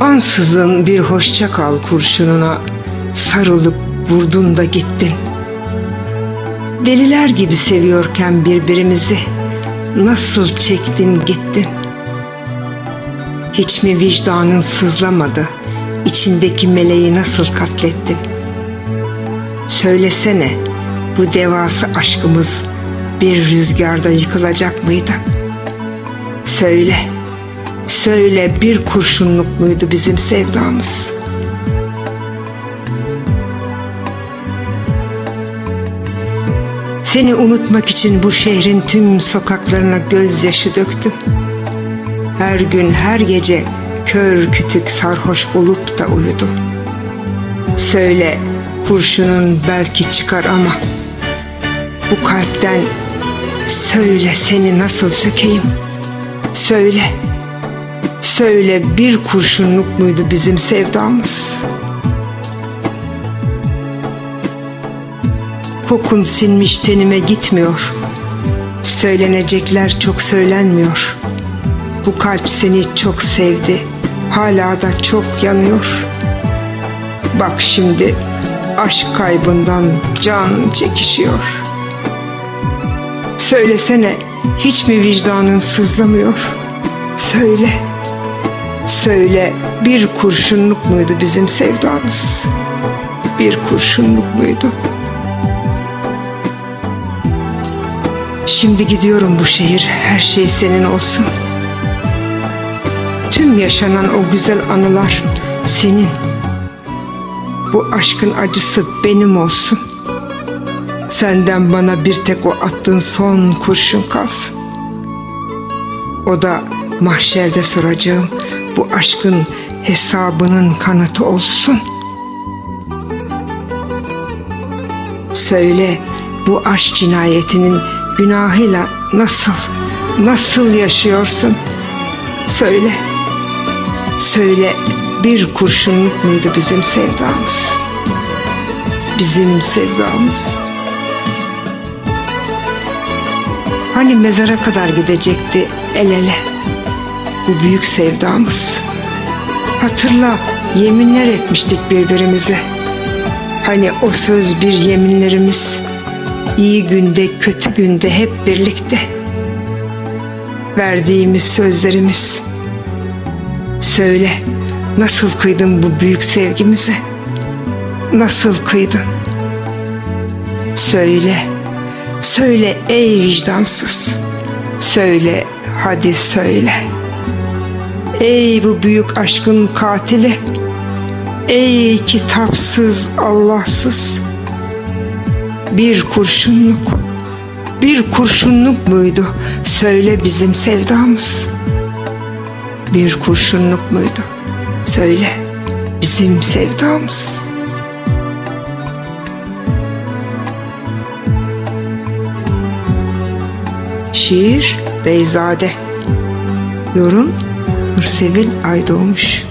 Ansızın bir hoşça kal kurşununa sarılıp vurdun da gittin. Deliler gibi seviyorken birbirimizi nasıl çektin gittin. Hiç mi vicdanın sızlamadı, içindeki meleği nasıl katlettin? Söylesene bu devası aşkımız bir rüzgarda yıkılacak mıydı? Söyle, söyle bir kurşunluk muydu bizim sevdamız? Seni unutmak için bu şehrin tüm sokaklarına gözyaşı döktüm. Her gün her gece kör kütük sarhoş olup da uyudum. Söyle kurşunun belki çıkar ama bu kalpten söyle seni nasıl sökeyim? Söyle, söyle bir kurşunluk muydu bizim sevdamız? Kokun sinmiş tenime gitmiyor. Söylenecekler çok söylenmiyor. Bu kalp seni çok sevdi. Hala da çok yanıyor. Bak şimdi aşk kaybından can çekişiyor. Söylesene hiç mi vicdanın sızlamıyor? Söyle. Söyle bir kurşunluk muydu bizim sevdamız? Bir kurşunluk muydu? Şimdi gidiyorum bu şehir her şey senin olsun. Tüm yaşanan o güzel anılar senin. Bu aşkın acısı benim olsun. Senden bana bir tek o attığın son kurşun kalsın. O da mahşerde soracağım bu aşkın hesabının kanıtı olsun. Söyle bu aşk cinayetinin günahıyla nasıl, nasıl yaşıyorsun? Söyle, söyle bir kurşunluk muydu bizim sevdamız? Bizim sevdamız. Hani mezara kadar gidecekti el ele. Bu büyük sevdamız. Hatırla yeminler etmiştik birbirimize. Hani o söz bir yeminlerimiz. İyi günde kötü günde hep birlikte. Verdiğimiz sözlerimiz. Söyle nasıl kıydın bu büyük sevgimize? Nasıl kıydın? Söyle. Söyle ey vicdansız. Söyle hadi söyle. Ey bu büyük aşkın katili. Ey kitapsız Allahsız. Bir kurşunluk. Bir kurşunluk muydu? Söyle bizim sevdamız. Bir kurşunluk muydu? Söyle bizim sevdamız. Şiir Beyzade Yorum Nursevil Aydoğmuş